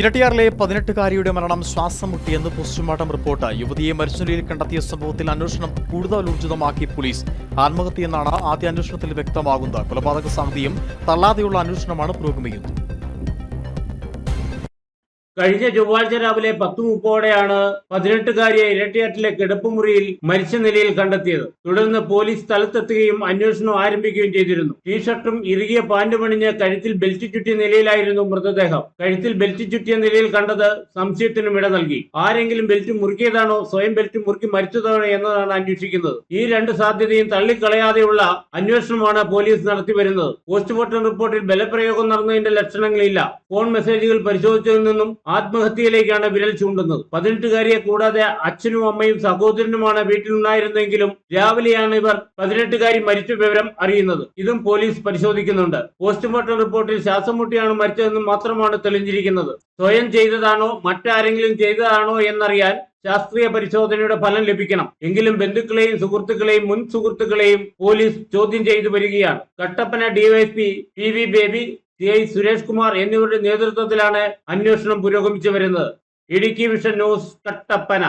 ഇരട്ടിയാറിലെ പതിനെട്ടുകാരിയുടെ മരണം ശ്വാസം മുട്ടിയെന്ന് postmortem report. യുവതിയെ മരിച്ച നിലയിൽ കണ്ടെത്തിയ സംഭവത്തിൽ അന്വേഷണം കൂടുതൽ ഊർജിതമാക്കി പോലീസ്. ആത്മഹത്യയെന്നാണ് ആദ്യ അന്വേഷണത്തിൽ വ്യക്തമാകുന്നത്. കൊലപാതക സമിതിയും തള്ളാതെയുള്ള അന്വേഷണമാണ് പുരോഗമിക്കുന്നത്. കഴിഞ്ഞ ചൊവ്വാഴ്ച രാവിലെ പത്ത് മുപ്പോടെയാണ് പതിനെട്ടുകാരിയെ ഇരട്ടിയാറ്റിലെ കിടപ്പുമുറിയിൽ മരിച്ച നിലയിൽ കണ്ടെത്തിയത്. തുടർന്ന് പോലീസ് സ്ഥലത്തെത്തുകയും അന്വേഷണം ആരംഭിക്കുകയും ചെയ്തിരുന്നു. ടീഷർട്ടും ഇറുകിയ പാന്റും അണിഞ്ഞ് കഴുത്തിൽ ബെൽറ്റ് ചുറ്റിയ നിലയിലായിരുന്നു മൃതദേഹം. കഴുത്തിൽ ബെൽറ്റ് ചുറ്റിയ നിലയിൽ കണ്ടത് സംശയത്തിനും ഇട നൽകി. ആരെങ്കിലും ബെൽറ്റ് മുറുക്കിയതാണോ സ്വയം ബെൽറ്റ് മുറുക്കി മരിച്ചതാണോ എന്നതാണ് അന്വേഷിക്കുന്നത്. ഈ രണ്ട് സാധ്യതയും തള്ളിക്കളയാതെയുള്ള അന്വേഷണമാണ് പോലീസ് നടത്തി വരുന്നത്. പോസ്റ്റ്മോർട്ടം റിപ്പോർട്ടിൽ ബലപ്രയോഗം നടന്നതിന്റെ ലക്ഷണങ്ങളില്ല. ഫോൺ മെസ്സേജുകൾ പരിശോധിച്ചതിൽ നിന്നും ആത്മഹത്യയിലേക്കാണ് വിരൽ ചൂണ്ടുന്നത്. പതിനെട്ടുകാരിയെ കൂടാതെ അച്ഛനും അമ്മയും സഹോദരനുമാണ് വീട്ടിലുണ്ടായിരുന്നെങ്കിലും രാവിലെയാണ് ഇവർ പതിനെട്ടുകാരി മരിച്ച വിവരം അറിയുന്നത്. ഇതും പോലീസ് പരിശോധിക്കുന്നുണ്ട്. പോസ്റ്റ്മോർട്ടം റിപ്പോർട്ടിൽ ശ്വാസം മുട്ടിയാണ് മരിച്ചതെന്ന് മാത്രമാണ് തെളിഞ്ഞിരിക്കുന്നത്. സ്വയം ചെയ്തതാണോ മറ്റാരെങ്കിലും ചെയ്തതാണോ എന്നറിയാൻ ശാസ്ത്രീയ പരിശോധനയുടെ ഫലം ലഭിക്കണം. എങ്കിലും ബന്ധുക്കളെയും സുഹൃത്തുക്കളെയും മുൻ സുഹൃത്തുക്കളെയും പോലീസ് ചോദ്യം ചെയ്തു വരികയാണ്. Kattappana DYSP P V Baby C I Suresh Kumar എന്നിവരുടെ നേതൃത്വത്തിലാണ് അന്വേഷണം പുരോഗമിച്ചു വരുന്നത്. Idukki vision news Kattappana